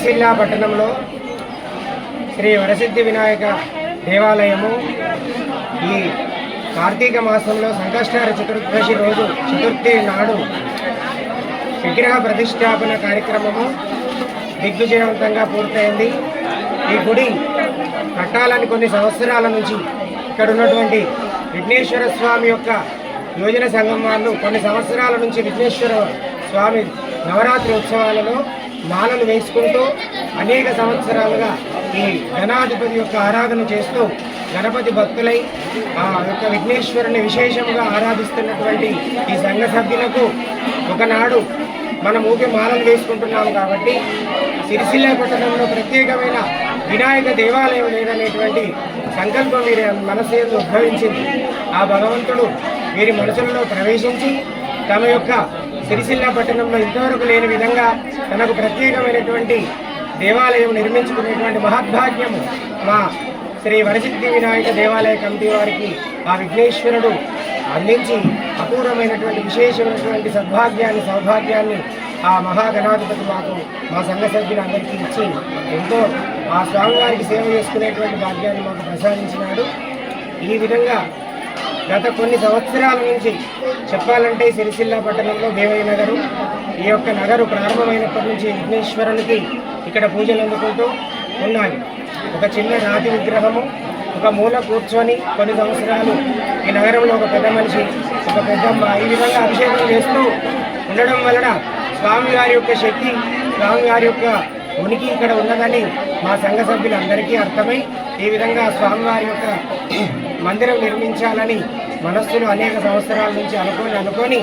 సిరిసిల్ల పట్టణంలో శ్రీ వరసిద్ధి వినాయక దేవాలయము ఈ కార్తీక మాసంలో సంకష్టార చతుర్దశి రోజు చతుర్థి నాడు విగ్రహ ప్రతిష్టాపన కార్యక్రమము దిగ్విజయవంతంగా పూర్తయింది. ఈ గుడి కట్టాలని కొన్ని సంవత్సరాల నుంచి ఇక్కడ ఉన్నటువంటి విఘ్నేశ్వర స్వామి యొక్క యోజన సంఘం వాళ్ళు కొన్ని సంవత్సరాల నుంచి విఘ్నేశ్వర స్వామి నవరాత్రి ఉత్సవాలలో మాలలు వేసుకుంటూ అనేక సంవత్సరాలుగా ఈ గణాధిపతి యొక్క ఆరాధన చేస్తూ గణపతి భక్తులై ఆ యొక్క విఘ్నేశ్వరుని విశేషంగా ఆరాధిస్తున్నటువంటి ఈ సంఘ సభ్యులకు ఒకనాడు మనం ఊకే మాలలు వేసుకుంటున్నాము కాబట్టి సిరిసిల్ల పట్టణంలో ప్రత్యేకమైన వినాయక దేవాలయం లేదనేటువంటి సంకల్పం వీరి మనసు ఉద్భవించింది. ఆ భగవంతుడు వీరి మనసులలో ప్రవేశించి తమ యొక్క సిరిసిల్ల పట్టణంలో ఇంతవరకు లేని విధంగా తనకు ప్రత్యేకమైనటువంటి దేవాలయం నిర్మించుకునేటువంటి మహద్భాగ్యము మా శ్రీ వరసిద్ధి వినాయక దేవాలయ కమిటీ వారికి ఆ విఘ్నేశ్వరుడు అందించి అపూర్వమైనటువంటి విశేషమైనటువంటి సద్భాగ్యాన్ని సౌభాగ్యాన్ని ఆ మహాగణాధిపతి మాకు మా సంఘ సభ్యులందరికీ ఇచ్చి ఎంతో ఆ స్వామివారికి సేవ చేసుకునేటువంటి భాగ్యాన్ని మాకు ప్రసాదించినాడు. ఈ విధంగా గత కొన్ని సంవత్సరాల నుంచి చెప్పాలంటే సిరిసిల్ల పట్టణంలో దేవయ్య నగరు ఈ యొక్క నగరు ప్రారంభమైనప్పటి నుంచి విఘ్నేశ్వరునికి ఇక్కడ పూజలు అందుకుంటూ ఉన్నాయి ఒక చిన్న రాతి విగ్రహము ఒక మూల కూర్చొని కొన్ని సంవత్సరాలు ఈ నగరంలో ఒక పెద్ద మనిషి ఒక పెద్దమ్మ ఈ విధంగా అభిషేకం చేస్తూ ఉండడం వలన స్వామివారి యొక్క శక్తి స్వామివారి యొక్క ఉనికి ఇక్కడ ఉన్నదని మా సంఘ సభ్యులందరికీ అర్థమై ఈ విధంగా స్వామివారి యొక్క మందిరం నిర్మించాలని మనస్సులు అనేక సంవత్సరాల నుంచి అనుకొని అనుకొని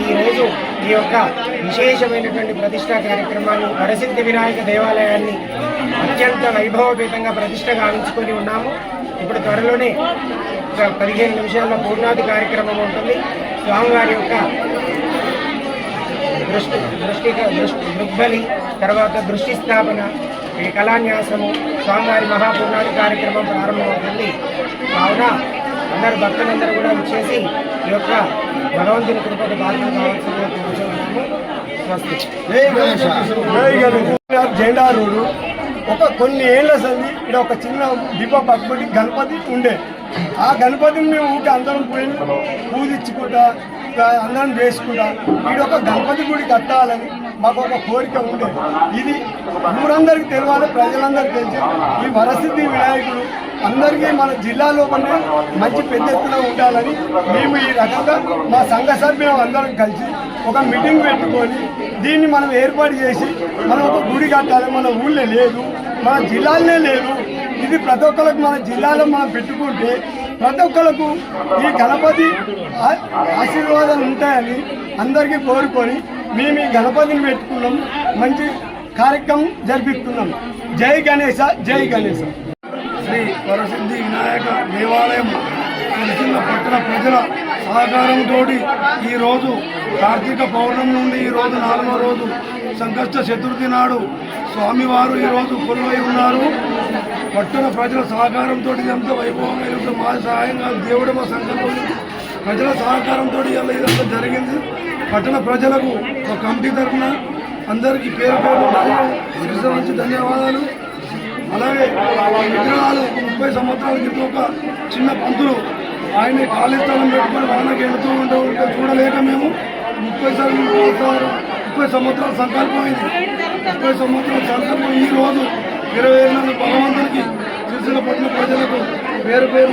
ఈ రోజు ఈ యొక్క విశేషమైనటువంటి ప్రతిష్టా కార్యక్రమాన్ని వరసిద్ధి వినాయక దేవాలయాన్ని అత్యంత వైభవపేతంగా ప్రతిష్ట గావించుకొని ఉన్నాము. ఇప్పుడు త్వరలోనే పదిహేను నిమిషాల్లో పూర్ణాది కార్యక్రమం ఉంటుంది. స్వామివారి యొక్క దృష్టి దృష్టి దృష్టి దృగ్బలి తర్వాత దృష్టి స్థాపన ఈ కళాన్యాసము స్వామివారి మహాపూర్ణాది కార్యక్రమం ప్రారంభమవుతుంది. కావున అందరు భక్తులందరూ కూడా వచ్చేసి ఈ యొక్క భగవంతుని కృపకు పాత్ర కావాల్సిందిగా కోరుచున్నాము. స్వస్తి. జెండా రోడ్డు ఒక కొన్ని ఏళ్ళ సంది ఇక్కడ ఒక చిన్న దీప పక్కబడి గణపతి ఉండే. ఆ గణపతిని మేము ఊరికి అందరం పోయి పూజించుకుంటా అందరం చేసుకుంటా ఈడ ఒక గణపతి గుడి కట్టాలని మాకు ఒక కోరిక ఉండే. ఇది ఊరందరికీ తెలియాలి ప్రజలందరికీ తెలిసి. ఈ వరసిద్ధి వినాయకుడు అందరికీ మన జిల్లాలో పడిన మంచి పెద్ద ఎత్తున ఉండాలని మేము ఈ రకంగా మా సంఘ సభ్యులు అందరం కలిసి ఒక మీటింగ్ పెట్టుకొని దీన్ని మనం ఏర్పాటు చేసి మనం ఒక గుడి కట్టాలి మన ఊళ్ళో లేదు మన జిల్లాలోనే లేదు. ఇది ప్రతి ఒక్కరికి మన జిల్లాలో మనం పెట్టుకుంటే ప్రతి ఒక్కరికి ఈ గణపతి ఆశీర్వాదాలు ఉంటాయని అందరికీ కోరుకొని మేము ఈ గణపతిని పెట్టుకున్నాం. మంచి కార్యక్రమం జరిపిస్తున్నాం. జై గణేశ జై గణేశ. శ్రీ వరసిద్ధి వినాయక దేవాలయం సిరిసిల్ల పట్టణ ప్రజల సహకారంతో ఈరోజు కార్తీక పౌర్ణమి నుండి ఈరోజు నాలుగో రోజు సంకష్ట చతుర్థి నాడు స్వామివారు ఈరోజు కొలువై ఉన్నారు పట్టణ ప్రజల సహకారంతో ఇదంతా వైభవంగా ఇదంతా మా సహాయంగా దేవుడు మా సంకల్పం ప్రజల సహకారంతో ఇలా ఇదంతా జరిగింది పట్టణ ప్రజలకు ఒక కమిటీ తరఫున అందరికీ పేరు పేరు నుంచి ధన్యవాదాలు విగ్రహాలు ముప్పై సంవత్సరాల క్రితం ఒక చిన్న పంతులు. ఆయన ఖాళీ స్థలం పెట్టుకొని వానకి వెళుతూ ఉంటూ ఉంటే చూడలేక మేము ముప్పై సంవత్సరాలు ముప్పై సంవత్సరాల సంకల్పం ఇది ముప్పై సంవత్సరాల సంకల్పం ఈ రోజు ఇరవై ఏళ్ళ భగవంతునికి సిరిసిల్ల పట్టిన ప్రజలకు పేరు పేరు